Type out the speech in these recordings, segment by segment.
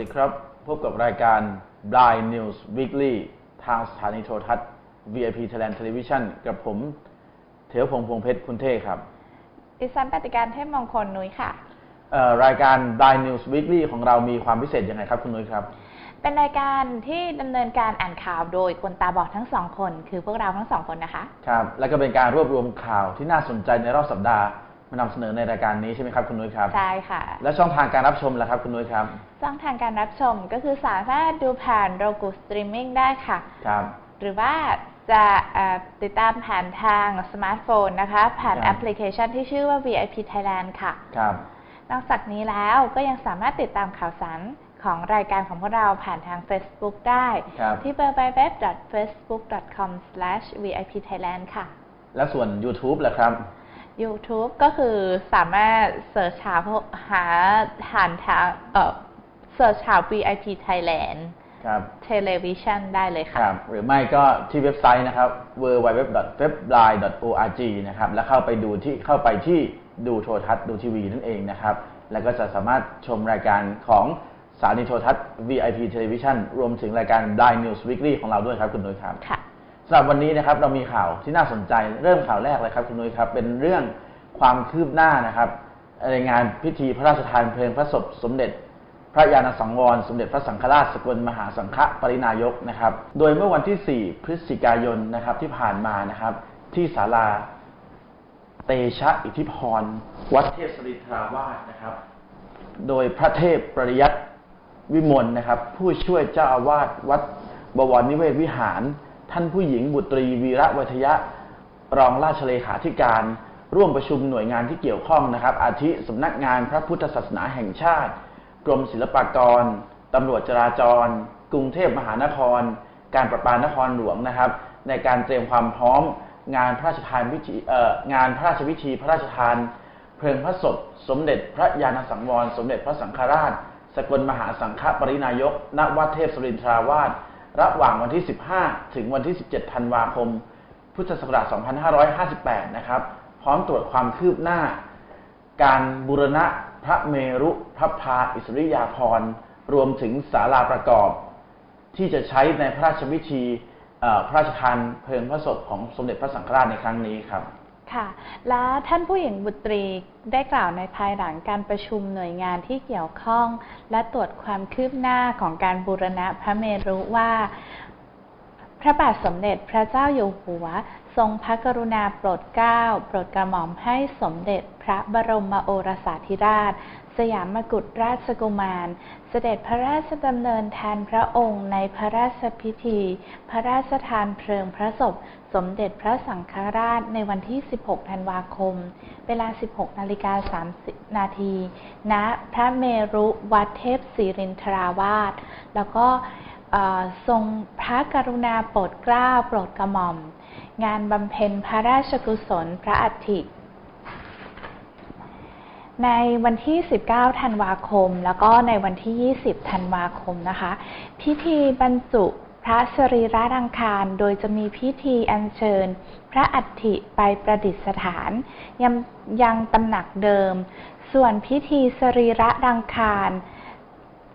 ดีครับ พบกับรายการ Blind News Weekly ทางสถานีโทรทัศน์ VIP Thailand Television กับผม เถวพงษ์พงษ์เพชรคุณเท่ครับ ดิฉันปฏิการเทพมงคลนุ้ยค่ะเอ่อรายการ Blind News Weekly ของเรามีความพิเศษยังไงครับคุณนุ้ยครับ เป็นรายการที่ดำเนินการอ่านข่าวโดยคนตาบอดทั้งสองคน คือพวกเราทั้งสองคนนะคะ ครับ และก็เป็นการรวบรวมข่าวที่น่าสนใจในรอบสัปดาห์ มานำเสนอในรายการนี้ใช่ไหมครับคุณนุ้ยครับ ใช่ค่ะ และช่องทางการรับชมล่ะครับคุณนุ้ยครับ ช่องทางการรับชมก็คือสามารถดูผ่านโรกูสตรีมมิ่งได้ค่ะ ครับ หรือว่าจะเอ่อติดตามผ่านทางสมาร์ทโฟนนะคะ ผ่านครับ แอปพลิเคชันที่ชื่อว่า VIP Thailand ค่ะ ครับ นอกจากนี้แล้วก็ยังสามารถติดตามข่าวสารของรายการของพวกเราผ่านทาง Facebook ได้ ครับ ที่ www.facebook.com/vipthailand ค่ะ และส่วน YouTube ล่ะครับ YouTube ก็คือสามารถเสิร์ชหาพวกหาผ่านทางเอ่อเสิร์ชหา VIP Thailand ครับ Television ได้เลยคค่ะ รับ หรือไม่ก็ที่เว็บไซต์นะครับ www.webline.org นะครับแล้วเข้าไปดูที่เข้าไปที่ดูโทรทัศน์ดูทีวีนั่นเองนะครับ แล้วก็จะสามารถชมรายการของสถานีโทรทัศน์ VIP Television รวมถึงรายการ Blind News Weekly ของเราด้วยครับ คุณนุ้ยครับ ค่ะ สำหรับวันนี้นะครับเรามีข่าวที่น่าสนใจเริ่มข่าวแรกเลยครับคุณนุ้ยครับเป็นเรื่องความคืบหน้านะครับในงานพิธีพระราชทานเพลิงพระศพสมเด็จ พระยาณสังวร สมเด็จพระสังฆราชสกลมหาสังฆปรินายกนะครับ โดยเมื่อวันที่ 4 พฤศจิกายนนะครับที่ผ่านมานะครับ ที่ศาลาเตชะอิทธิพร วัดเทพสริทราวาสนะครับ โดยพระเทพปริยัติวิมลนะครับ ผู้ช่วยเจ้าอาวาสวัดบวรนิเวศวิหาร ท่านผู้หญิงบุตรีวีระวัทยะ รองราชเลขาธิการ ร่วมประชุมหน่วยงานที่เกี่ยวข้องนะครับ อาทิสำนักงานพระพุทธศาสนาแห่งชาติ กรมศิลปากรตำรวจจราจร กรุงเทพมหานคร การประปานครหลวงนะครับ ในการเตรียมความพร้อม งานพระราชทานพิธีงานพระราชพิธีพระราชทาน เพลิงพระศพสมเด็จพระยาณสังวร สมเด็จพระสังฆราช สกลมหาสังฆปรินายก ณ วัดเทพสรินทราวาส ระหว่างวันที่ 15 ถึงวันที่ 17 ธันวาคม พุทธศักราช 2558 นะครับ พร้อมตรวจความคืบหน้า การบูรณะพระเมรุพระพาอิสริยาภรณ์รวมถึงศาลาประกอบ ที่จะใช้ในพระราชพิธีพระราชทานเพลิงพระศพของสมเด็จพระสังฆราชในครั้งนี้ครับ ค่ะ และท่านผู้หญิงบุตรีได้กล่าวในภายหลังการประชุมหน่วยงานที่เกี่ยวข้อง และตรวจความคืบหน้าของการบูรณะพระเมรุว่า พระบาทสมเด็จพระเจ้าอยู่หัว ทรงพระกรุณาโปรดเกล้าโปรดกระหม่อมให้สมเด็จพระบรมโอรสาธิราช สยามกุฎราชกุมาร เสด็จพระราชดำเนินแทนพระองค์ในพระราชพิธี พระราชทานเพลิงพระศพ สมเด็จพระสังฆราชในวันที่ 16 ธันวาคม เวลา 16 นาฬิกา 30 นาทีณพระเมรุวัดเทพศิรินทราวาส แล้วก็ทรงพระกรุณาโปรดเกล้าโปรดกระหม่อม งานบำเพ็ญพระราชกุศลพระอัฐิในวันที่ 19 ธันวาคม แล้วก็ในวันที่ 20 ธันวาคมนะคะ พิธีบรรจุ พระสรีระรังคาร โดยจะมีพิธีอัญเชิญ พระอัฐิไปประดิษฐานยังยังตำหนักเดิม ส่วนพิธีสรีระรังคาร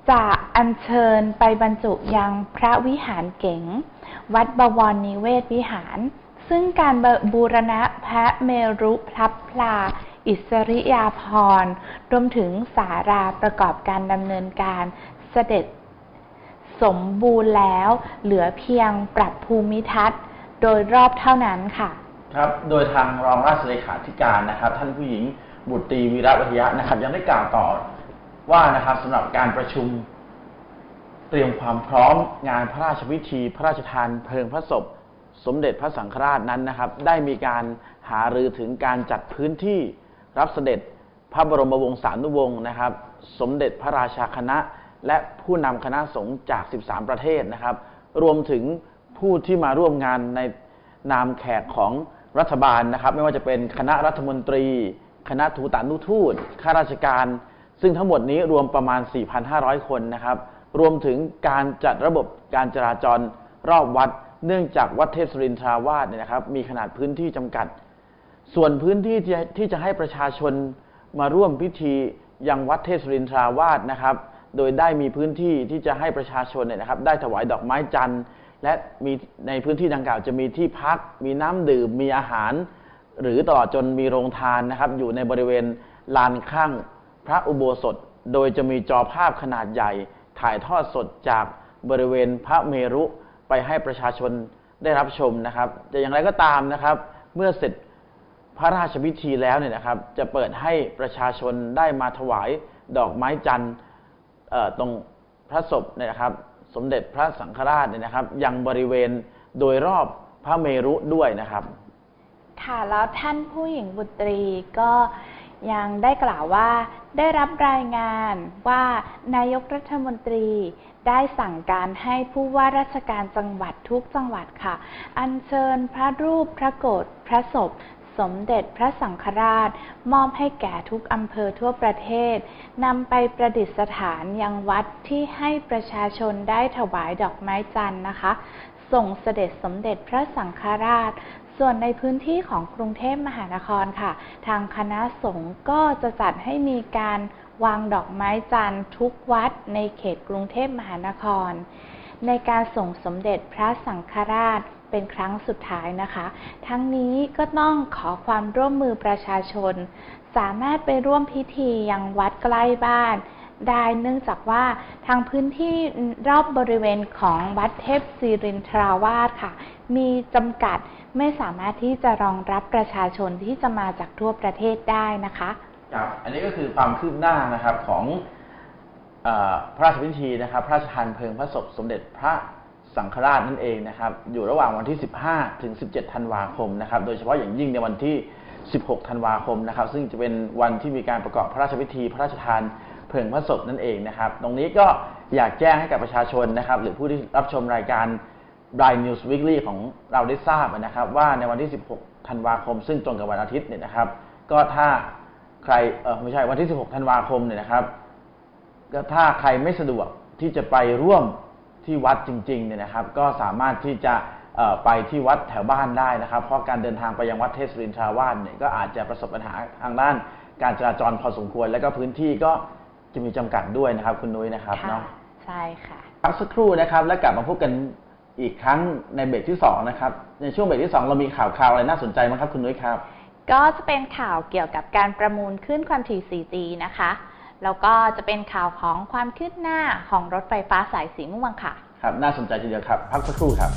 จะอัญเชิญไปบรรจุยังพระวิหารเก๋ง วัดบวรนิเวศวิหาร ซึ่งการบูรณะพระเมรุพลับพลาอิสริยาภรณ์รวมถึงสาราประกอบการดำเนินการเสด็จ สมบูรณ์แล้ว เหลือเพียงปรับภูมิทัศน์ โดยรอบเท่านั้นค่ะ ครับ โดยทางรองราชเลขาธิการนะครับ ท่านผู้หญิงบุตรีวีระวัทยะนะครับ ยังได้กล่าวต่อว่านะครับสำหรับการประชุม เตรียมความพร้อมงานพระราชพิธี พระราชทานเพลิงพระศพ สมเด็จพระสังฆราชนั้นนะครับ ได้มีการหารือถึงการจัดพื้นที่รับเสด็จพระบรมวงศานุวงศ์นะครับ สมเด็จพระราชาคณะ และผู้นำคณะสงฆ์จาก 13 ประเทศนะครับ รวมถึงผู้ที่มาร่วมงานในนามแขกของรัฐบาลนะครับ ไม่ว่าจะเป็นคณะรัฐมนตรี คณะทูตานุทูตข้าราชการ ซึ่งทั้งหมดนี้รวมประมาณ 4,500 คนนะครับ รวมถึงการจัดระบบการจราจรรอบวัด เนื่องจากวัดเทพสุรินทราวาสเนี่ยนะครับ มีขนาดพื้นที่จำกัด ส่วนพื้นที่ที่ที่จะให้ประชาชนมาร่วมพิธียังวัดเทพสุรินทราวาสนะครับ โดยได้มีพื้นที่ที่จะให้ประชาชนเนี่ยนะครับ ได้ถวายดอกไม้จันทร์ และมีในพื้นที่ดังกล่าวจะมีที่พัก มีน้ำดื่ม มีอาหาร หรือตลอดจนมีโรงทานนะครับ อยู่ในบริเวณลานข้างพระอุโบสถ โดยจะมีจอภาพขนาดใหญ่ ถ่ายทอดสดจากบริเวณพระเมรุไปให้ประชาชนได้รับชมนะครับ แต่อย่างไรก็ตามนะครับ เมื่อเสร็จพระราชพิธีแล้วเนี่ยนะครับ จะเปิดให้ประชาชนได้มาถวายดอกไม้จันทร์ ตรงพระศพเนี่ยนะครับ สมเด็จพระสังฆราชเนี่ยนะครับ ยังบริเวณโดยรอบพระเมรุด้วยนะครับ ค่ะแล้วท่านผู้หญิงบุตรีก็ยังได้กล่าวว่าได้รับรายงานว่านายกรัฐมนตรีได้สั่งการให้ผู้ว่าราชการจังหวัดทุกจังหวัดค่ะ อัญเชิญพระรูปพระโกรธพระศพ สมเด็จพระสังฆราช มอบให้แก่ทุกอำเภอทั่วประเทศนำไปประดิษฐานยังวัดที่ให้ประชาชนได้ถวายดอกไม้จันทร์นะคะ ส่งเสด็จสมเด็จพระสังฆราช ส่วนในพื้นที่ของกรุงเทพมหานครค่ะ ทางคณะสงฆ์ก็จะจัดให้มีการวางดอกไม้จันทร์ทุกวัดในเขตกรุงเทพมหานคร ในการส่งสมเด็จพระสังฆราช เป็นครั้งสุดท้ายนะคะ ทั้งนี้ก็ต้องขอความร่วมมือประชาชน สามารถไปร่วมพิธียังวัดใกล้บ้านได้เนื่องจากว่าทางพื้นที่รอบบริเวณของวัดเทพศิรินทราวาสค่ะ มีจำกัดไม่สามารถที่จะรองรับประชาชนที่จะมาจากทั่วประเทศได้นะคะครับอันนี้ก็คือความคืบหน้านะครับของอพระราชพิธีนะครับ พระราชทานเพลิงพระศพสมเด็จพระ สังฆราชนั่นเองนะครับ อยู่ระหว่างวันที่ 15 ถึง 17 ธันวาคมนะครับ โดยเฉพาะอย่างยิ่งในวันที่ 16 ธันวาคมนะครับ ซึ่งจะเป็นวันที่มีการประกอบพระราชพิธี พระราชทานเพลิงพระศพนั่นเองนะครับ ตรงนี้ก็อยากแจ้งให้กับประชาชนนะครับ หรือผู้ที่รับชมรายการ Blind News Weekly ของเราได้ทราบนะครับ ว่าในวันที่ 16 ธันวาคม ซึ่งตรงกับวันอาทิตย์เนี่ยนะครับ ก็ถ้าใครเออไม่ใช่วันที่ 16 ธันวาคมเนี่ยนะครับก็ถ้าใครไม่สะดวกที่จะไปร่วม ที่วัดจริงๆเนี่ยนะครับ ก็สามารถที่จะเอ่อไปที่วัดแถวบ้านได้นะครับ เพราะการเดินทางไปยังวัดเทศรินทราวาสเนี่ยก็อาจจะประสบปัญหาทางด้านการจราจรพอสมควร และก็พื้นที่ก็จะมีจำกัดด้วยนะครับ คุณนุ้ยนะครับค่ะเนาะใช่ค่ะพักสักครู่นะครับ แล้วกลับมาพบกันอีกครั้งในเบรกที่สองนะครับในช่วงเบรกที่สองเรามีข่าวคราวอะไรน่าสนใจบ้างครับคุณนุ้ยครับ ก็จะเป็นข่าวเกี่ยวกับการประมูลขึ้นความถี่ 4G นะคะ แล้วก็จะเป็นข่าวของความคืบหน้าของรถไฟฟ้าสายสีม่วงค่ะ ครับ น่าสนใจทีเดียวครับ พักสักครู่ครับ